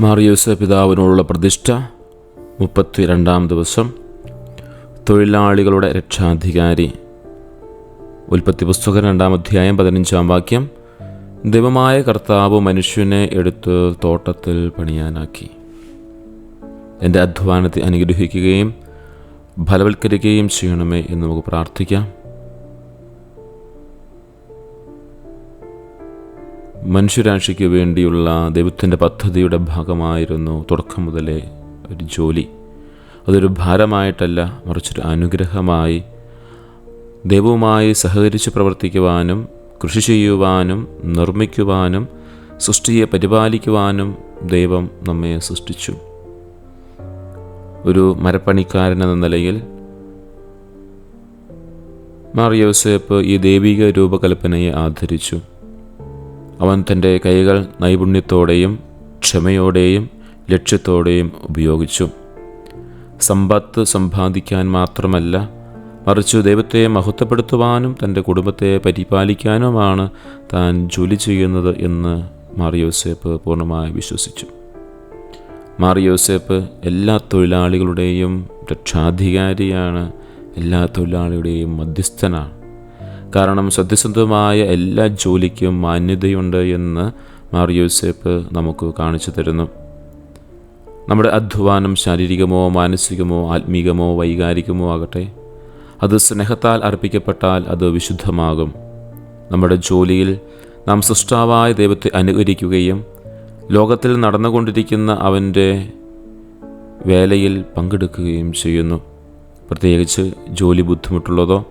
മാറിയൂസ് പിതാവിനോടുള്ള പ്രതിഷ്ഠ. മുപ്പത്തിരണ്ടാം ദിവസം തൊഴിലാളികളുടെ രക്ഷാധികാരി. ഉൽപ്പത്തി പുസ്തകം രണ്ടാം അധ്യായം പതിനഞ്ചാം വാക്യം. ദൈവമായ കർത്താവ് മനുഷ്യനെ എടുത്ത് തോട്ടത്തിൽ പണിയാനാക്കി. എന്റെ അധ്വാനത്തെ അനുഗ്രഹിക്കുകയും ഫലവൽക്കരിക്കുകയും ചെയ്യണമേ എന്ന് നമുക്ക് പ്രാർത്ഥിക്കാം. മനുഷ്യരാശിക്ക് വേണ്ടിയുള്ള ദൈവത്തിന്റെ പദ്ധതിയുടെ ഭാഗമായിരുന്നു തുടക്കം മുതലേ ഒരു ജോലി. അതൊരു ഭാരമായിട്ടല്ല മറിച്ചൊരു അനുഗ്രഹമായി ദൈവവുമായി സഹകരിച്ച് പ്രവർത്തിക്കുവാനും കൃഷി ചെയ്യുവാനും നിർമ്മിക്കുവാനും സൃഷ്ടിയെ പരിപാലിക്കുവാനും ദൈവം നമ്മെ സൃഷ്ടിച്ചു. ഒരു മരപ്പണിക്കാരൻ എന്ന നിലയിൽ മാർ യോസേപ്പ് ഈ ദൈവിക രൂപകൽപ്പനയെ ആദരിച്ചു. അവൻ തന്റെ കൈകൾ നൈപുണ്യത്തോടെയും ക്ഷമയോടെയും ലക്ഷ്യത്തോടെയും ഉപയോഗിച്ചു. സമ്പത്ത് സമ്പാദിക്കാൻ മാത്രമല്ല മറിച്ച് ദൈവത്തെ മഹത്വപ്പെടുത്തുവാനും തന്റെ കുടുംബത്തെ പരിപാലിക്കാനുമാണ് താൻ ജോലി ചെയ്യുന്നത് എന്ന് മാറിയോസേപ്പ് പൂർണമായി വിശ്വസിച്ചു. മാറിയോസേപ്പ് എല്ലാ തൊഴിലാളികളുടെയും രക്ഷാധികാരിയാണ് എല്ലാ തൊഴിലാളിയുടെയും മധ്യസ്ഥനാണ്. കാരണം സത്യസന്ധമായ എല്ലാ ജോലിക്കും മാന്യതയുണ്ട് എന്ന് മാറിയോസേപ്പ് നമുക്ക് കാണിച്ചു തരുന്നു. നമ്മുടെ അധ്വാനം ശാരീരികമോ മാനസികമോ ആത്മീകമോ വൈകാരികമോ ആകട്ടെ അത് സ്നേഹത്താൽ അർപ്പിക്കപ്പെട്ടാൽ അത് വിശുദ്ധമാകും. നമ്മുടെ ജോലിയിൽ നാം സൃഷ്ടാവായ ദൈവത്തെ അനുകരിക്കുകയും ലോകത്തിൽ നടന്നുകൊണ്ടിരിക്കുന്ന അവന്റെ വേലയിൽ പങ്കെടുക്കുകയും ചെയ്യുന്നു. പ്രത്യേകിച്ച് ജോലി ബുദ്ധിമുട്ടുള്ളതോ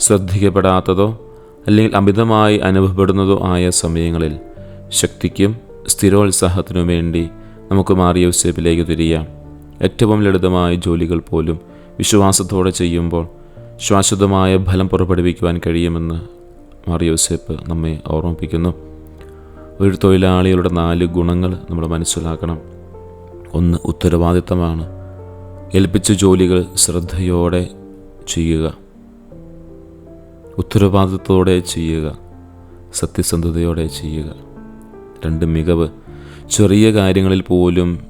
ശ്രദ്ധിക്കപ്പെടാത്തതോ അല്ലെങ്കിൽ അമിതമായി അനുഭവപ്പെടുന്നതോ ആയ സമയങ്ങളിൽ ശക്തിക്കും സ്ഥിരോത്സാഹത്തിനും വേണ്ടി നമുക്ക് മാറിയ സ്റ്റെപ്പിലേക്ക് തിരിയാം. ഏറ്റവും ലളിതമായ ജോലികൾ പോലും വിശ്വാസത്തോടെ ചെയ്യുമ്പോൾ ശാശ്വതമായ ഫലം പുറപ്പെടുവിക്കുവാൻ കഴിയുമെന്ന് മാറിയോസേപ്പ് നമ്മെ ഓർമ്മിപ്പിക്കുന്നു. ഒരു തൊഴിലാളികളുടെ നാല് ഗുണങ്ങൾ നമ്മൾ മനസ്സിലാക്കണം. ഒന്ന് ഉത്തരവാദിത്തമാണ്. ഏൽപ്പിച്ച ജോലികൾ ശ്രദ്ധയോടെ ചെയ്യുക. ഉത്തരവാദിത്തത്തോടെ ചെയ്യുക സത്യസന്ധതയോടെ ചെയ്യുക. രണ്ട് മികവ്. ചെറിയ കാര്യങ്ങളിൽ പോലും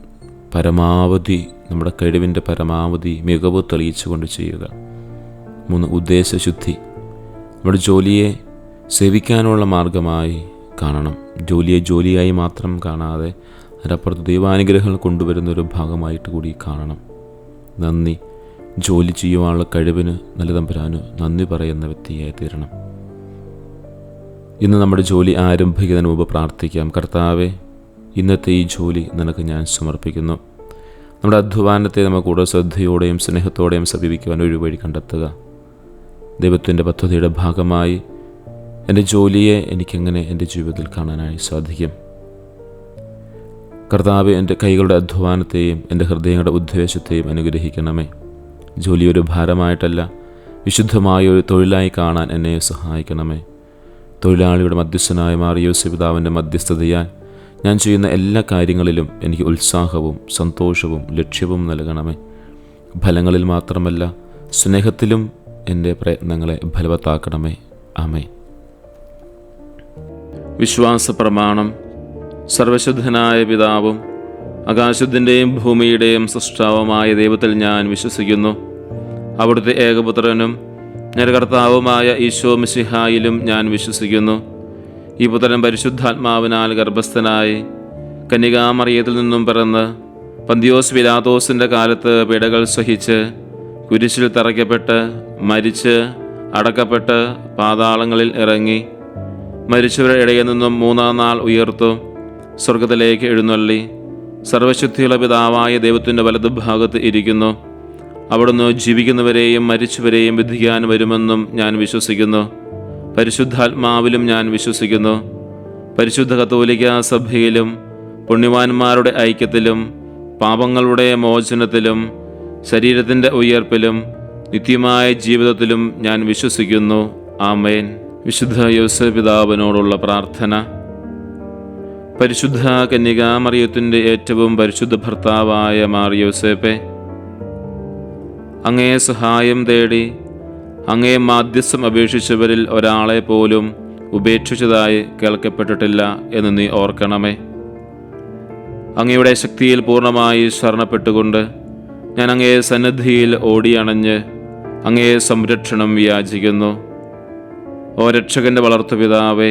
പരമാവധി നമ്മുടെ കഴിവിന്റെ പരമാവധി മികവ് തെളിയിച്ചുകൊണ്ട് ചെയ്യുക. മൂന്ന് ഉദ്ദേശശുദ്ധി. നമ്മുടെ ജോലിയെ സേവിക്കാനുള്ള മാർഗമായി കാണണം. ജോലിയെ ജോലിയായി മാത്രം കാണാതെ അതിനപ്പുറത്ത് ദൈവാനുഗ്രഹങ്ങൾ കൊണ്ടുവരുന്ന ഒരു ഭാഗമായിട്ട് കൂടി കാണണം. നന്ദി. ജോലി ചെയ്യുവാനുള്ള കഴിവിന് നല്ല തമ്പുരാന് നന്ദി പറയുന്ന വ്യക്തിയായി തീരണം. ഇന്ന് നമ്മുടെ ജോലി ആരംഭിക്കുന്നതിന് മുമ്പ് പ്രാർത്ഥിക്കാം. കർത്താവെ ഇന്നത്തെ ഈ ജോലി നിനക്ക് ഞാൻ സമർപ്പിക്കുന്നു. നമ്മുടെ അധ്വാനത്തെ നമുക്ക് കൂടുതൽ ശ്രദ്ധയോടെയും സ്നേഹത്തോടെയും സമീപിക്കുവാൻ ഒരു വഴി കണ്ടെത്തുക. ദൈവത്തിന്റെ പദ്ധതിയുടെ ഭാഗമായി എന്റെ ജോലിയെ എനിക്കെങ്ങനെ എന്റെ ജീവിതത്തിൽ കാണാനായി സാധിക്കും? കർത്താവ് എന്റെ കൈകളുടെ അധ്വാനത്തെയും എന്റെ ഹൃദയങ്ങളുടെ ഉദ്ദേശത്തെയും അനുഗ്രഹിക്കണമേ. ജോലി ഒരു ഭാരമായിട്ടല്ല വിശുദ്ധമായ ഒരു തൊഴിലായി കാണാൻ എന്നെ സഹായിക്കണമേ. തൊഴിലാളിയുടെ മധ്യസ്ഥനായ മാറിയോ പിതാവിന്റെ മധ്യസ്ഥതയാൽ ഞാൻ ചെയ്യുന്ന എല്ലാ കാര്യങ്ങളിലും എനിക്ക് ഉത്സാഹവും സന്തോഷവും ലക്ഷ്യവും നൽകണമേ. ഫലങ്ങളിൽ മാത്രമല്ല സ്നേഹത്തിലും എന്റെ പ്രയത്നങ്ങളെ ഫലവത്താക്കണമേ. ആമേ വിശ്വാസ പ്രമാണം സർവശുദ്ധനായ പിതാവും ആകാശത്തിന്റെയും ഭൂമിയുടെയും സൃഷ്ടാവുമായ ദൈവത്തിൽ ഞാൻ വിശ്വസിക്കുന്നു. അവിടുത്തെ ഏകപുത്രനും ഞാൻ കർത്താവുമായ ഈശോ മിശിഹായിലും ഞാൻ വിശ്വസിക്കുന്നു. ഈ പുത്രൻ പരിശുദ്ധാത്മാവിനാൽ ഗർഭസ്ഥനായി കന്യകാമറിയത്തിൽ നിന്നും പിറന്ന് പന്തിയോസ് വിലാതോസിന്റെ കാലത്ത് പിടകൾ സഹിച്ച് കുരിശിൽ തറയ്ക്കപ്പെട്ട് മരിച്ച് അടക്കപ്പെട്ട് പാതാളങ്ങളിൽ ഇറങ്ങി മരിച്ചവരുടെ ഇടയിൽ നിന്നും മൂന്നാം നാൾ ഉയർത്തു സ്വർഗത്തിലേക്ക് എഴുന്നള്ളി. സർവശക്തിയുള്ള പിതാവായ ദൈവത്തിന്റെ വലതുഭാഗത്ത് ഇരിക്കുന്നു. അവിടുന്ന് ജീവിക്കുന്നവരെയും മരിച്ചവരെയും വിധിക്കാൻ വരുമെന്നും ഞാൻ വിശ്വസിക്കുന്നു. പരിശുദ്ധാത്മാവിലും ഞാൻ വിശ്വസിക്കുന്നു. പരിശുദ്ധ കത്തോലിക്ക സഭയിലും പുണ്യവാന്മാരുടെ ഐക്യത്തിലും പാപങ്ങളുടെ മോചനത്തിലും ശരീരത്തിന്റെ ഉയർപ്പിലും നിത്യമായ ജീവിതത്തിലും ഞാൻ വിശ്വസിക്കുന്നു. ആമേൻ. വിശുദ്ധ യോസ പിതാവിനോടുള്ള പ്രാർത്ഥന. പരിശുദ്ധ കന്യകാമറിയത്തിന്റെ ഏറ്റവും പരിശുദ്ധ ഭർത്താവായ മാറിയോസേപ്പെ അങ്ങേ സഹായം തേടി അങ്ങേ മാധ്യസ്ഥം അപേക്ഷിച്ചവരിൽ ഒരാളെ പോലും ഉപേക്ഷിച്ചതായി കേൾക്കപ്പെട്ടിട്ടില്ല എന്ന് നീ ഓർക്കണമേ. അങ്ങയുടെ ശക്തിയിൽ പൂർണമായി ശരണപ്പെട്ടുകൊണ്ട് ഞാൻ അങ്ങേ സന്നദ്ധിയിൽ ഓടിയണഞ്ഞ് അങ്ങേ സംരക്ഷണം യാചിക്കുന്നു. ഓ രക്ഷകന്റെ വളർത്തുപിതാവേ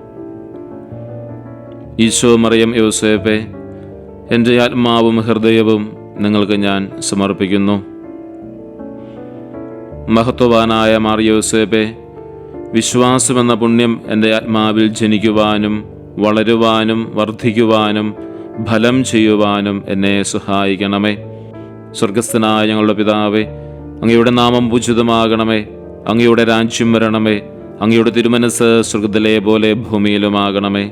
ഈശോ മറിയം യോസേപ്പെ എന്റെ ആത്മാവും ഹൃദയവും നിങ്ങൾക്ക് ഞാൻ സമർപ്പിക്കുന്നു. മഹത്വവാനായ മാർ യൗസേപ്പെ വിശ്വാസമെന്ന പുണ്യം എന്റെ ആത്മാവിൽ ജനിക്കുവാനും വളരുവാനും വർദ്ധിക്കുവാനും ഫലം ചെയ്യുവാനും എന്നെ സഹായിക്കണമേ. സ്വർഗസ്ഥനായ ഞങ്ങളുടെ പിതാവേ അങ്ങയുടെ നാമം പൂജിതമാകണമേ അങ്ങയുടെ രാജ്യം വരണമേ അങ്ങയുടെ തിരുമനസ് സ്വർഗത്തിലെ പോലെ ഭൂമിയിലുമാകണമേ.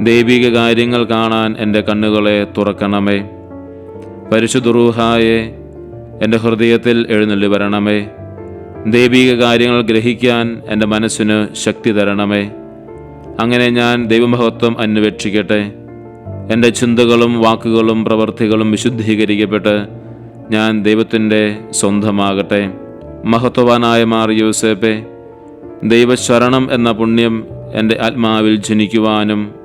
ദൈവിക കാര്യങ്ങൾ കാണാൻ എന്റെ കണ്ണുകളെ തുറക്കണമേ. പരിശുദ്ധുറൂഹായെ എന്റെ ഹൃദയത്തിൽ എഴുന്നള്ളി വരണമേ. ദൈവിക കാര്യങ്ങൾ ഗ്രഹിക്കാൻ എന്റെ മനസ്സിന് ശക്തി തരണമേ. അങ്ങനെ ഞാൻ ദൈവമഹത്വം അന്വേഷിക്കട്ടെ. എന്റെ ചിന്തകളും വാക്കുകളും പ്രവൃത്തികളും വിശുദ്ധീകരിക്കപ്പെട്ട് ഞാൻ ദൈവത്തിന്റെ സ്വന്തമാകട്ടെ. മഹത്വവാനായ മാർ ദൈവശരണം എന്ന പുണ്യം എന്റെ ആത്മാവിൽ ജനിക്കുവാനും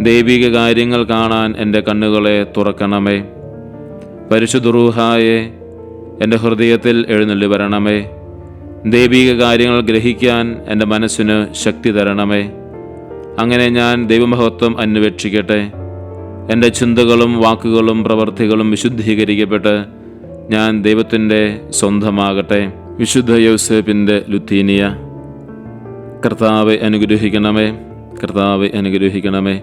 ദൈവിക കാര്യങ്ങൾ കാണാൻ എന്റെ കണ്ണുകളെ തുറക്കണമേ. പരിശുദ്ധറൂഹായെ എന്റെ ഹൃദയത്തിൽ എഴുന്നള്ളി വരണമേ. ദൈവിക കാര്യങ്ങൾ ഗ്രഹിക്കാൻ എന്റെ മനസ്സിന് ശക്തി തരണമേ. അങ്ങനെ ഞാൻ ദൈവമഹത്വം അന്വേഷിക്കട്ടെ. എന്റെ ചിന്തകളും വാക്കുകളും പ്രവർത്തികളും വിശുദ്ധീകരിക്കപ്പെട്ട് ഞാൻ ദൈവത്തിന്റെ സ്വന്തമാകട്ടെ. വിശുദ്ധ യൗസേപ്പിന്റെ ലുത്തീനിയ. കർത്താവെ അനുഗ്രഹിക്കണമേ. കർത്താവെ അനുഗ്രഹിക്കണമേ.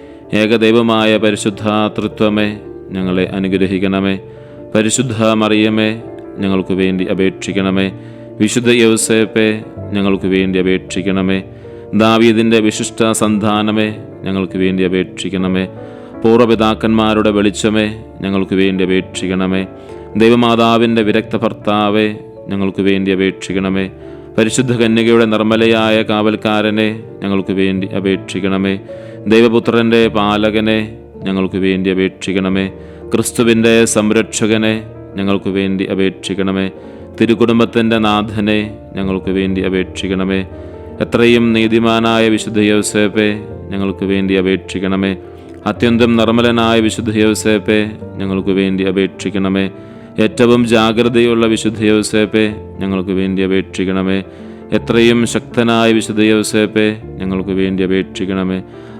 ഏകദൈവമായ പരിശുദ്ധാതൃത്വമേ ഞങ്ങളെ അനുഗ്രഹിക്കണമേ. പരിശുദ്ധ മറിയമേ ഞങ്ങൾക്ക് വേണ്ടി അപേക്ഷിക്കണമേ. വിശുദ്ധ യൗസേപ്പെ ഞങ്ങൾക്ക് വേണ്ടി അപേക്ഷിക്കണമേ. ദാവീദിന്റെ വിശിഷ്ട സന്താനമേ ഞങ്ങൾക്ക് വേണ്ടി അപേക്ഷിക്കണമേ. പൂർവപിതാക്കന്മാരുടെ വെളിച്ചമേ ഞങ്ങൾക്ക് വേണ്ടി അപേക്ഷിക്കണമേ. ദൈവമാതാവിന്റെ വിരക്ത ഭർത്താവേ ഞങ്ങൾക്ക് വേണ്ടി അപേക്ഷിക്കണമേ. പരിശുദ്ധ കന്യകയുടെ നിർമ്മലയായ കാവൽക്കാരനെ ഞങ്ങൾക്ക് വേണ്ടി അപേക്ഷിക്കണമേ. ദൈവപുത്രന്റെ പാലകനെ ഞങ്ങൾക്ക് വേണ്ടി അപേക്ഷിക്കണമേ. ക്രിസ്തുവിന്റെ സംരക്ഷകനെ ഞങ്ങൾക്ക് വേണ്ടി അപേക്ഷിക്കണമേ. തിരുകുടുംബത്തിന്റെ നാഥനെ ഞങ്ങൾക്ക് വേണ്ടി അപേക്ഷിക്കണമേ. എത്രയും നീതിമാനായ വിശുദ്ധ യോസേപ്പെ ഞങ്ങൾക്ക് വേണ്ടി അപേക്ഷിക്കണമേ. അത്യന്തം നിർമ്മലനായ വിശുദ്ധ യോസേപ്പെ ഞങ്ങൾക്ക് വേണ്ടി അപേക്ഷിക്കണമേ. ഏറ്റവും ജാഗ്രതയുള്ള വിശുദ്ധ യോസേപ്പെ ഞങ്ങൾക്ക് വേണ്ടി അപേക്ഷിക്കണമേ. എത്രയും ശക്തനായ വിശുദ്ധ യോസേപ്പെ ഞങ്ങൾക്ക് വേണ്ടി അപേക്ഷിക്കണമേ.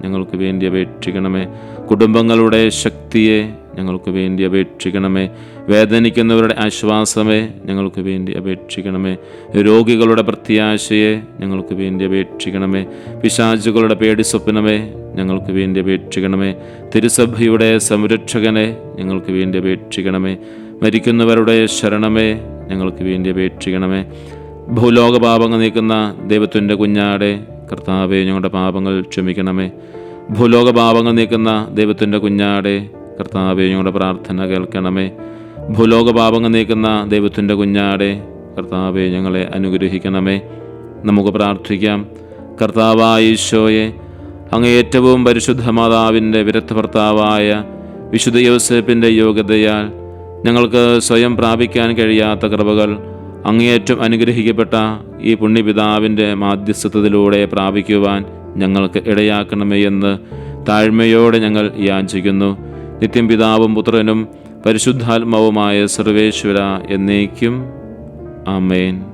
ഞങ്ങൾക്ക് വേണ്ടി അപേക്ഷിക്കണമേ. കുടുംബങ്ങളുടെ ശക്തിയെ ഞങ്ങൾക്ക് വേണ്ടി അപേക്ഷിക്കണമേ. വേദനിക്കുന്നവരുടെ ആശ്വാസമേ ഞങ്ങൾക്ക് വേണ്ടി അപേക്ഷിക്കണമേ. രോഗികളുടെ പ്രത്യാശയെ ഞങ്ങൾക്ക് വേണ്ടി അപേക്ഷിക്കണമേ. പിശാചുകളുടെ പേടി സ്വപ്നമേ ഞങ്ങൾക്ക് വേണ്ടി അപേക്ഷിക്കണമേ. തിരുസഭയുടെ സംരക്ഷകനെ ഞങ്ങൾക്ക് വേണ്ടി അപേക്ഷിക്കണമേ. മരിക്കുന്നവരുടെ ശരണമേ ഞങ്ങൾക്ക് വേണ്ടി അപേക്ഷിക്കണമേ. ഭൂലോക പാപങ്ങൾ നീക്കുന്ന ദൈവത്തിന്റെ കുഞ്ഞാടെ കർത്താവെ ഞങ്ങളുടെ പാപങ്ങൾ ക്ഷമിക്കണമേ. ഭൂലോക പാപങ്ങൾ നീക്കുന്ന ദൈവത്തിന്റെ കുഞ്ഞാടെ കർത്താവെ ഞങ്ങളുടെ പ്രാർത്ഥന കേൾക്കണമേ. ഭൂലോക പാപങ്ങൾ നീക്കുന്ന ദൈവത്തിന്റെ കുഞ്ഞാടെ കർത്താവെ ഞങ്ങളെ അനുഗ്രഹിക്കണമേ. നമുക്ക് പ്രാർത്ഥിക്കാം. കർത്താവായ ഈശോയെ അങ്ങ് ഏറ്റവും പരിശുദ്ധ മാതാവിന്റെ വിരക്ത ഭർത്താവായ വിശുദ്ധ യോസേപ്പിന്റെ യോഗ്യതയാൽ ഞങ്ങൾക്ക് സ്വയം പ്രാപിക്കാൻ കഴിയാത്ത കൃപകൾ അങ്ങേയറ്റം അനുഗ്രഹിക്കപ്പെട്ട ഈ പുണ്യപിതാവിന്റെ മാധ്യസ്ഥതയിലൂടെ പ്രാപിക്കുവാൻ ഞങ്ങൾക്ക് ഇടയാക്കണമേ എന്ന് താഴ്മയോടെ ഞങ്ങൾ യാചിക്കുന്നു. നിത്യം പിതാവും പുത്രനും പരിശുദ്ധാത്മാവുമായ സർവേശ്വര എന്നേക്കും. ആമേൻ.